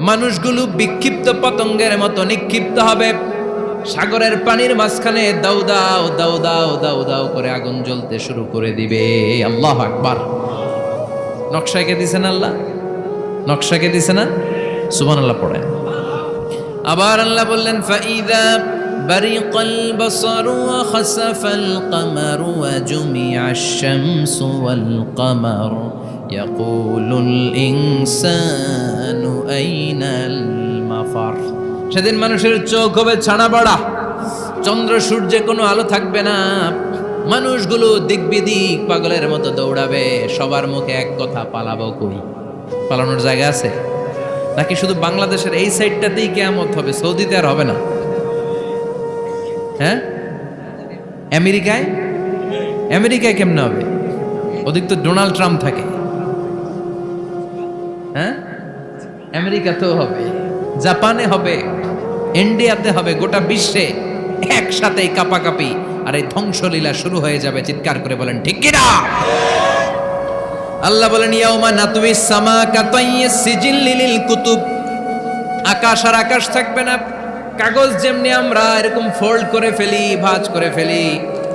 মানুষগুলো বিক্ষিপ্ত পতঙ্গের মতো নিক্ষিপ্ত হবে সাগরের পানির মাঝখানে দাউ দাও দাউ দাও দাউ দাও করে আগুন জ্বলতে শুরু করে দিবে আল্লাহ আকবার নকশাকে দিছেন আল্লাহ নকশাকে দিছে না সুবান আল্লাহ পড়েন আবার আল্লাহ বললেন ফাইদা برق البصر وخسف القمر وجمع الشمس والقمر يقول الإنسان أين المفر সেদিন মানুষের চোখ হবে ছানা বড়া চন্দ্র সূর্যে কোনো আলো থাকবে না মানুষগুলো দিক বিদিক পাগলের মতো দৌড়াবে সবার মুখে এক কথা পালাবো কই পালানোর জায়গা আছে নাকি শুধু বাংলাদেশের এই সাইডটাতেই কেয়ামত হবে সৌদিতে আর হবে না হ্যাঁ আমেরিকায় আমেরিকায় কেমনে হবে ওদিক তো ডোনাল্ড ট্রাম্প থাকে আমেরিকাতেও হবে, জাপানে হবে, ইন্ডিয়াতে হবে, গোটা বিশ্বে একসাথে কাপাকাপি। আর এই ধ্বংসলীলা শুরু হয়ে যাবে, চিৎকার করে বলেন, ঠিক কিনা আল্লাহ বলেন, ইয়াউমা নাতুই সামা কাতাইয়ে সিজিল লিলিল কুতুব। আকাশ আর আকাশ থাকবে না, কাগজ যেমনি আমরা এরকম ফোল্ড করে ফেলি, ভাঁজ করে ফেলি।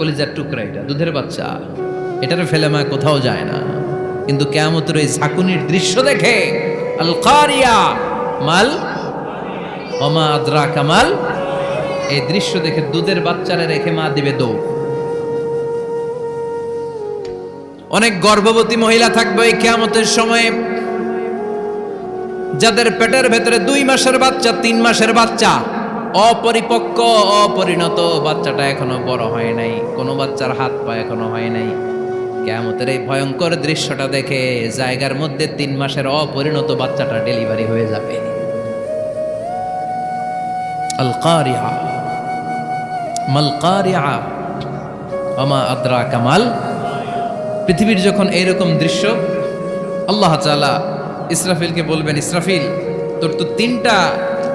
কলিজার টুকরা এটা, দুধের বাচ্চা। এটারে ফেলে মা কোথাও যায় না। কিন্তু কেয়ামতের এই ঝাঁকুনির দৃশ্য দেখে আল মাল অমা আদ্রা কামাল এই দৃশ্য দেখে দুধের বাচ্চারে রেখে মা দিবে দৌড়। অনেক গর্ভবতী মহিলা থাকবে এই কেয়ামতের সময়ে, যাদের পেটের ভেতরে দুই মাসের বাচ্চা, তিন মাসের বাচ্চা। অপরিপক্ক, অপরিণত বাচ্চাটা এখনও বড় হয় নাই। কোনো বাচ্চার হাত পা এখনও হয় নাই। কেয়ামতের এই ভয়ঙ্কর দৃশ্যটা দেখে জায়গার মধ্যে তিন মাসের অপরিণত বাচ্চাটা ডেলিভারি হয়ে যাবে। আমা আদ্রা কামাল পৃথিবীর যখন এইরকম দৃশ্য, আল্লাহ তাআলা ইসরাফিলকে বলবেন, ইসরাফিল, তোর তো তিনটা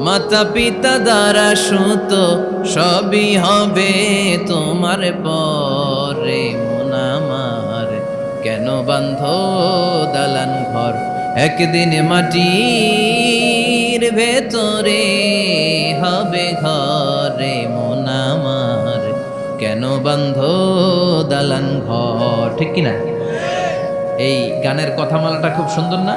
মাতা পিতা দ্বারা সুত সবই হবে তোমার পরে। মোনামার কেন বান্ধ দালান ঘর? একদিন মাটির ভেতরে হবে ঘরে। মোনামার কেন বান্ধ দালান ঘর? ঠিক কিনা? এই গানের কথামালাটা খুব সুন্দর না?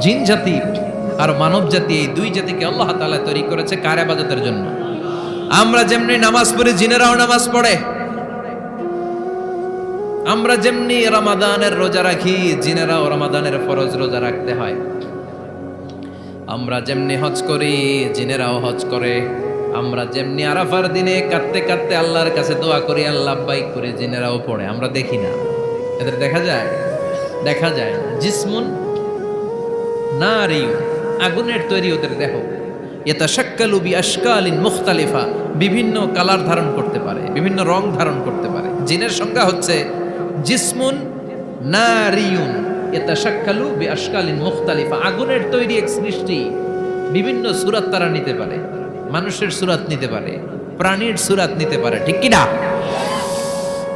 জিন জাতি আর মানব জাতি, এই দুই জাতিকে আল্লাহ তাআলা তৈরি করেছে কার ইবাদতের জন্য? আমরা যেমনি নামাজ পড়ি, জিনেরাও নামাজ পড়ে। আমরা যেমনি রমাদানের রোজা রাখি, জিনেরাও রমাদানের ফরজ রোজা রাখতে হয়। আমরা যেমনি হজ করি, জিনেরাও হজ করে। আমরা যেমনি আরাফার দিনে কাঁদতে কাঁদতে আল্লাহর কাছে দোয়া করি, আল্লাহ বাইক করে জিনেরাও পড়ে। আমরা দেখি না। এদের দেখা যায়? দেখা যায় জিসমুন নারী আগুনের তৈরি ওদের দেহ। এটা শাক্কালু বি আশকালিন মুখতালিফা, বিভিন্ন কালার ধারণ করতে পারে, বিভিন্ন রং ধারণ করতে পারে। জিনের সংজ্ঞা হচ্ছে জিসমুন নারিয়ুন। এটা শাক্কালু বি মুখতালিফা, আগুনের তৈরি এক সৃষ্টি বিভিন্ন সুরাত তারা নিতে পারে, মানুষের সুরাত নিতে পারে, প্রাণীর সুরাত নিতে পারে, ঠিক কি না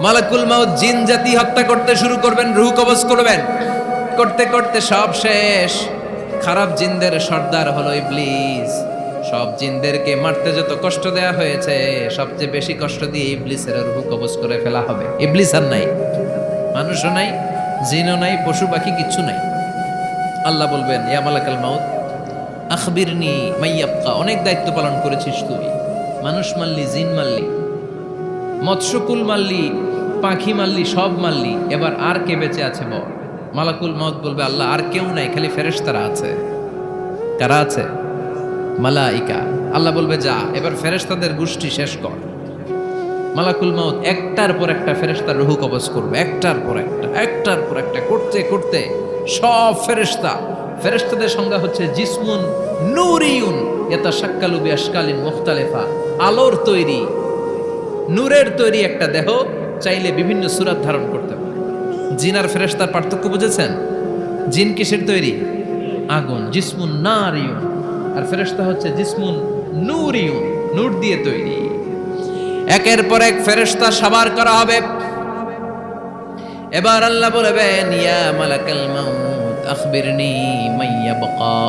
মালাকুল মাউত জিন জাতি হত্যা করতে শুরু করবেন, রুহ কবজ করবেন। করতে করতে সব শেষ। খারাপ জিনদের সর্দার হলো ইবলিস। সব জিনদেরকে মারতে যত কষ্ট দেয়া হয়েছে, সবচেয়ে বেশি কষ্ট দিয়ে ইবলিসের রুহ কবজ করে ফেলা হবে। ইবলিস আর নাই। মানুষও নাই, জিনও নাই, পশু পাখি কিচ্ছু নাই। আল্লাহ বলবেন, ইয়া মালাকাল মাউত, আখবিরনি মাইয়াবকা। অনেক দায়িত্ব পালন করেছিস তুই। মানুষ মারলি, জিন মারলি, মৎস্যকুল মারলি, পাখি মারলি, সব মারলি। এবার আর কে বেঁচে আছে বল? মালাকুল মত বলবে, আল্লাহ, আর কেউ নাই, খালি ফেরেশতারা আছে। কারা আছে? মালাইকা। আল্লাহ বলবে, যা, এবার ফেরেশতাদের গোষ্ঠী শেষ কর। মালাকুল মাউত একটার পর একটা ফেরেশতার রুহু কবজ করবে, একটার পর একটা, একটার পর একটা, করতে করতে সব ফেরেশতা। ফেরেশতাদের সংজ্ঞা হচ্ছে জিসমুন নূরিউন এটা সাক্কালু বিয়াশকালিন মুখতালেফা। আলোর তৈরি, নূরের তৈরি একটা দেহ চাইলে বিভিন্ন সুরাত ধারণ করতে জিন আর ফেরেশতার পার্থক্য বুঝেছেন? জিন কিসের তৈরি? আগুন, জিসমুন নারিউন আর ফেরেশতা হচ্ছে জিসমুন নূরিউন নূর দিয়ে তৈরি। একের পর এক ফেরেশতা সাবার করা হবে। এবার আল্লাহ বলবেন ইয়া মালাকাল মাউত, আখবিরনি মাইয়া বাকা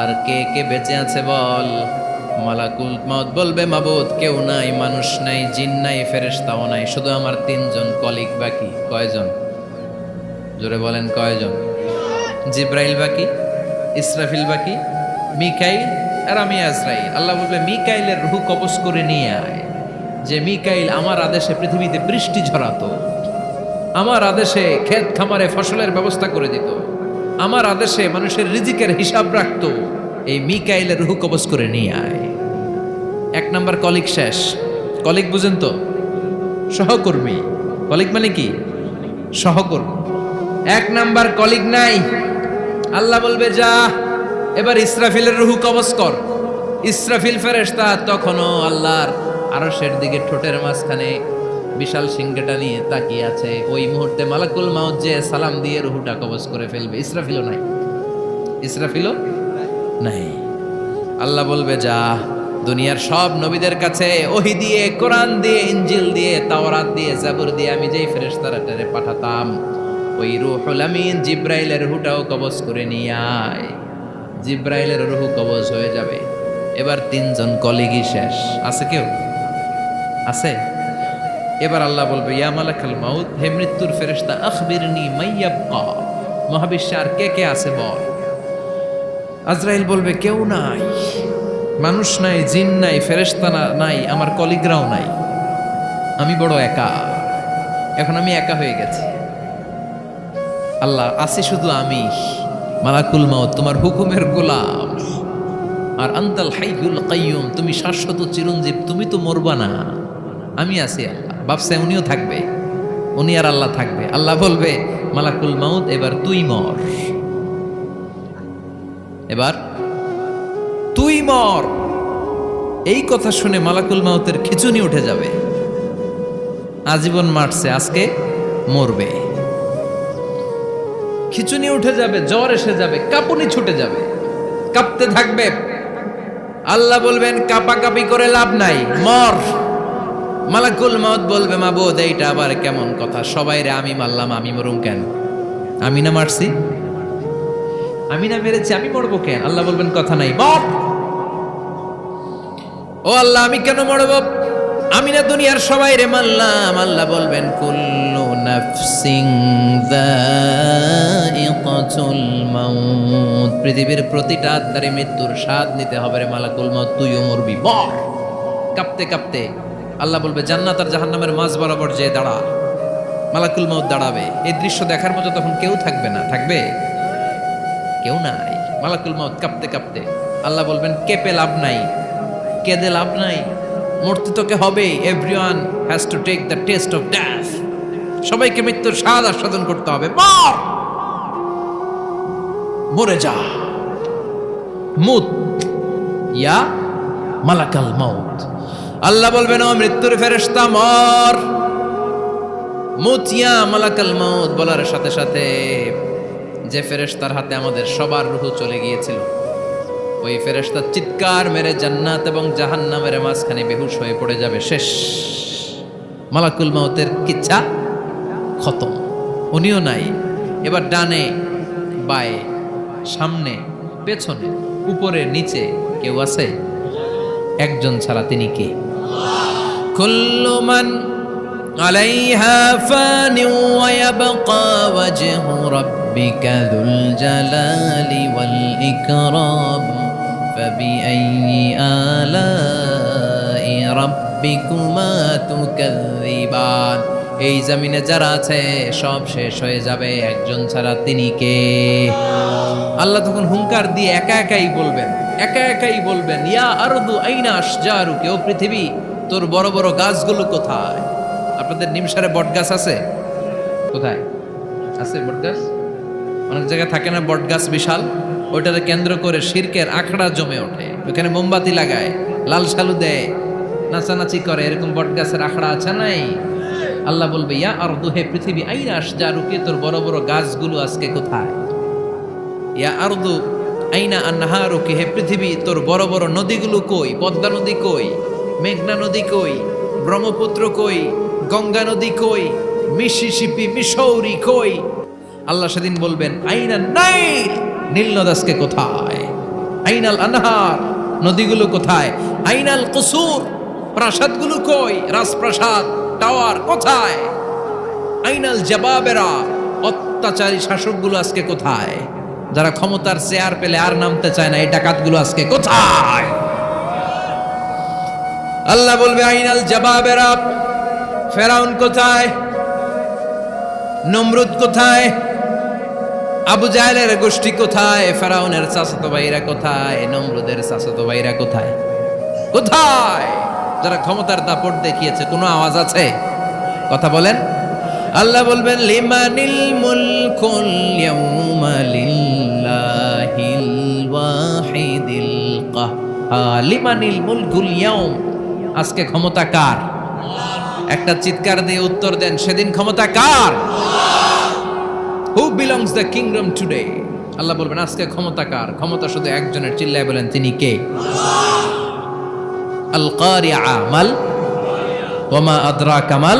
আর কে কে বেঁচে আছে বল? মালাকুল মাউত বলবে, মাবুদ, কেউ নাই, মানুষ নাই, জিন নাই, ফেরেশতাও নাই, শুধু আমার তিনজন কলিগ বাকি, কয়জন? জোরে বলেন কয়জন? জিব্রাইল বাকি, ইসরাফিল বাকি, মিকাইল আর আমি আজরাইল। আল্লাহ বলবে, মিকাইলের রুহু কবজ করে নিয়ে আয়। যে মিকাইল আমার আদেশে পৃথিবীতে বৃষ্টি ঝরাতো, আমার আদেশে ক্ষেত খামারে ফসলের ব্যবস্থা করে দিত, আমার আদেশে মানুষের রিজিকের হিসাব রাখত, এই মিকাইলের রুহু কবজ করে নিয়ে আয়। এক নাম্বার কলিগ শেষ। কলিগ বুঝেন তো? সহকর্মী। কলিগ মানে কি? সহকর্মী। এক নাম্বার কলিগ নাই। আল্লাহ বলবে, যা, এবার ইসরাফিলের রুহু কবজ কর। ইসরাফিল ফেরেশতা তখনও আল্লাহর আরশের দিকে ঠোঁটের মাঝখানে বিশাল সিংহটা নিয়ে তাকিয়ে আছে। ওই মুহূর্তে মালাকুল মাউত যে সালাম দিয়ে রুহুটা কবজ করে ফেলবে। ইসরাফিলও নাই। ইসরাফিলও নাই। আল্লাহ বলবে, যা, দুনিয়ার সব নবীদের কাছে ওহি দিয়ে, কোরআন দিয়ে ইঞ্জিল দিয়ে, তাওরাত দিয়ে, জাবুর দিয়ে আমি যেই ফেরেশতারাটারে পাঠাতাম ওই রুহুল আমিন জিব্রাইলের রুহুটাও কবজ করে নিয়ে আয়। জিব্রাইলের রুহু কবজ হয়ে যাবে। এবার তিনজন কলিগই শেষ। আছে কেউ? আছে? এবার আল্লাহ বলবে, ইয়া মালাকাল মাউত, হে মৃত্যুর ফেরেশতা, আখবিরনি মাইয়াবকা মহাবিশ্বে আর কে কে আছে বল? আজরাইল বলবে, কেউ নাই। মানুষ নাই, জিন নাই, ফেরেশতা নাই, আমার কলিগরাও নাই। আমি বড় একা। এখন আমি একা হয়ে গেছি। আল্লাহ, আছি শুধু আমি, মালাকুল মাউত, তোমার হুকুমের গোলাম। আর আন্তাল হাইহুল কাইয়ুম, তুমি শাশ্বত চিরঞ্জীব, তুমি তো মরবা না। আমি আছি আল্লাহ ভাবছে উনিও থাকবে, উনি আর আল্লাহ থাকবে। আল্লাহ বলবে, মালাকুল মাউত, এবার তুই মর। এবার, তুই মর। এই কথা শুনে মালাকুল মাউতের খিচুনি উঠে যাবে। আজীবন মারছে, আজকে মরবে। খিচুনি উঠে যাবে, জ্বর এসে যাবে, কাঁপুনি ছুটে যাবে। কাঁপতে থাকবে। আল্লাহ বলবেন, কাপাকাপি করে লাভ নাই, মর। মালাকুল মাউত বলবে, মাবুদ, এইটা আবার কেমন কথা? সবাই রে, আমি মারলাম, আমি মরুম কেন? আমি না মারছি? আমি না মেরেছি, আমি মরবো কেন? আল্লাহ বলবেন, কথা নাই, মর। ও আল্লাহ, আমি কেন মরব? আমি না দুনিয়ার সবাই রে, মারলাম। আল্লাহ বলবেন, কুল্লু নাফসিং পৃথিবীর প্রতিটা আত্মারে মৃত্যুর স্বাদ নিতে হবে রে মালাকুল মাউত তুইও মরবি মর কাঁপতে কাঁপতে আল্লাহ বলবে, জান্নাত আর জাহান্নামের মাঝ বরাবর যে দাঁড়া। মালাকুল মাউত দাঁড়াবে। এই দৃশ্য দেখার মতো তখন কেউ থাকবে না। থাকবে? কেউ নাই। মালাকুল মাউত কাঁপতে কাঁপতে আল্লাহ বলবেন, কেঁপে লাভ নাই। কেঁদে লাভ নাই। মরতে তোকে হবে everyone has to take the taste of death সবাইকে মৃত্যুর স্বাদ আস্বাদন করতে হবে। মর! মরে যা। মুত। ইয়া মালাকাল আল্লাহ বলবেন, ও মৃত্যুর ফেরেশতা, মর! মুতিয়া মালাকাল মাউত বলার সাথে সাথে যে ফেরেশতার হাতে আমাদের সবার রুহু চলে গিয়েছিল, ওই ফেরেশতা চিৎকার মেরে জান্নাত এবং জাহান্নামের মাঝখানে বেহুশ হয়ে পড়ে যাবে। শেষ। মালাকুল মাউতের কিচ্ছা খতম উনিও নাই এবার ডানে বায়ে সামনে পেছনে উপরে নিচে কেউ আছে একজন ছাড়া তিনি কে কুল্লু মান عليها فان ويبقى وجه ربك ذو الجلال والإكرام فبأي آلاء ربكما تكذبان এই জমিনে যারা আছে, সব শেষ হয়ে যাবে। একজন ছাড়া তিনি কে? আল্লাহ তখন হুঙ্কার দিয়ে একা একাই বলবেন, একা একাই বলবেন, ইয়া আরদু আইনা আশজারু কেউ পৃথিবী, তোর বড় বড় গাছগুলো কোথায়? আপনাদের নিমসারে বট গাছ আছে? কোথায়? আছে বট গাছ অনেক জায়গায় থাকে না বট গাছ বিশাল? ওইটাকে কেন্দ্র করে শিরকের আখড়া জমে ওঠে। ওখানে মোমবাতি লাগায়, লাল সালু দেয়, নাচানাচি করে। এরকম বট গাছের আখড়া আছে নাই? আল্লাহ বলবে, ইয়া আর দুহে পৃথিবী, আইন আস যা রুকে, তোর বড় বড় গাছগুলো আজকে কোথায়? ইয়া আর দু আইনা আন্নাহারুকে হে পৃথিবী, তোর বড় বড় নদীগুলো কই? পদ্মা নদী কই? মেঘনা নদী কই? ব্রহ্মপুত্র কই? গঙ্গা নদী কই? মিসিসিপি মিসৌরি কই? আল্লাহ সেদিন বলবেন, আইনা নাই নীল নদাসকে কোথায়? আইনাল আনহার, নদীগুলো কোথায়? আইনাল কসুর, প্রাসাদগুলো কই? রাজপ্রাসাদ টাওয়ার কোথায়? আইনাল জবাবেরা, অত্যাচারী শাসকগুলো আজকে কোথায়? যারা ক্ষমতার চেয়ার পেলে আর নামতে চায় না, এই ডাকাতগুলো আজকে কোথায়? আল্লাহ বলবে, আইনাল জবাবেরা, ফেরাউন কোথায়? নমরুদ কোথায়? আবু জাহেলের গোষ্ঠী কোথায়? ফেরাউনের চাচাতো ভাইরা কোথায়? নমরুদের চাচাতো ভাইরা কোথায়? কোথায়? যারা ক্ষমতার দাপট দেখিয়েছে, কোনো আওয়াজ আছে? কথা বলেন। আল্লাহ বলবেন, লিমানিল মুলকুল ইয়াউমা লিল্লাহিল ওয়াহিদিল কাহ্হার। লিমানিল মুলকুল ইয়াউম, আজকে ক্ষমতা কার? একটা চিৎকার দিয়ে উত্তর দেন, সেদিন ক্ষমতা কার? Who belongs the kingdom today Allah বলবেন, আজকে ক্ষমতা কার? ক্ষমতা শুধু একজনের, চিল্লায় বলেন, তিনি কে? আল কারিআ মাল ওমা আদরা কামাল